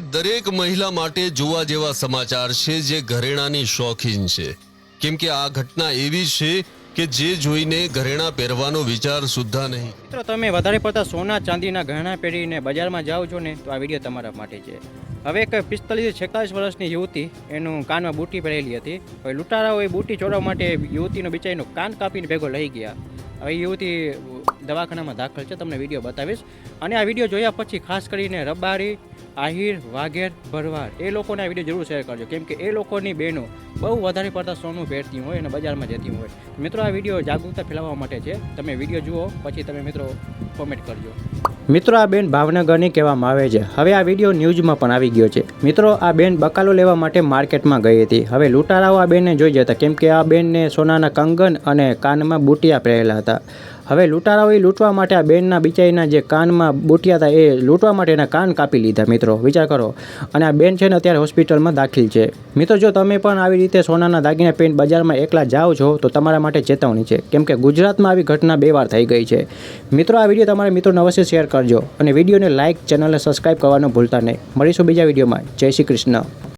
દરેક મહિલા માટે જોવા જેવા સમાચાર છે જે ઘરેણાની શોખીન છે. કેમ કે આ ઘટના એવી છે કે જે જોઈને ઘરેણા પહેરવાનો વિચાર સુદ્ધા નહીં. મિત્રો, તમે વધારે પડતા સોના, ચાંદીના ગહેણા પહેરીને બજારમાં જાઓ છો ને, તો આ વીડિયો તમારા માટે છે. હવે એક પિસ્તાલીસ છેતાલીસ વર્ષની યુવતી, એનું કાનમાં બુટી પહેરેલી હતી. હવે લૂંટારાઓએ બુટી ચોરવા માટે યુવતીનો બિચારીનો કાન કાપીને ભેગો લઈ ગયા. હવે યુવતી દવાખાનામાં દાખલ છે, તમને વીડિયો બતાવીશ. અને આ વીડિયો જોયા પછી ખાસ કરીને રબારી આહિર, વાઘેર, ભરવાડ. એ લોકોને આ વીડિયો જરૂર શેર કરજો. કેમ કે એ લોકોની બહેનો બહુ વધારે પડતા સોનું પહેરતી હોય અને બજારમાં જતી હોય. મિત્રો, આ વીડિયો જાગૃતતા ફેલાવવા માટે છે. તમે વીડિયો જુઓ, પછી તમે મિત્રો કોમેન્ટ કરજો. મિત્રો, આ બેન ભાવનગરની કહેવામાં આવે છે. હવે આ વીડિયો ન્યૂઝમાં પણ આવી ગયો છે. મિત્રો, આ બેન બકાલો લેવા માટે માર્કેટમાં ગઈ હતી. હવે લૂંટારાઓ આ બેનને જોઈ જતા. કેમ કે આ બેનને સોનાના કંગન અને કાનમાં બુટિયા પહેરેલા હતા. હવે લૂંટારાઓએ લૂંટવા માટે આ બેનના બિચારીના જે કાનમાં બોટિયા હતા એ લૂંટવા માટે એના કાન કાપી લીધા, મિત્રો. વિચાર કરો. અને આ બેન છે ને અત્યારે હોસ્પિટલમાં દાખલ છે. મિત્રો, જો તમે પણ આવી રીતે સોનાના દાગીના પેન બજારમાં એકલા જાઓ છો, તો તમારા માટે ચેતવણી છે. કેમ કે ગુજરાતમાં આવી ઘટના બે વાર થઈ ગઈ છે. મિત્રો, આ વીડિયો તમારા મિત્રોને અવશ્ય શેર કરજો અને વિડીયોને લાઇક, ચેનલને સબસ્ક્રાઈબ કરવાનું ભૂલતા નહીં. મળીશું બીજા વિડીયોમાં. જય શ્રી કૃષ્ણ.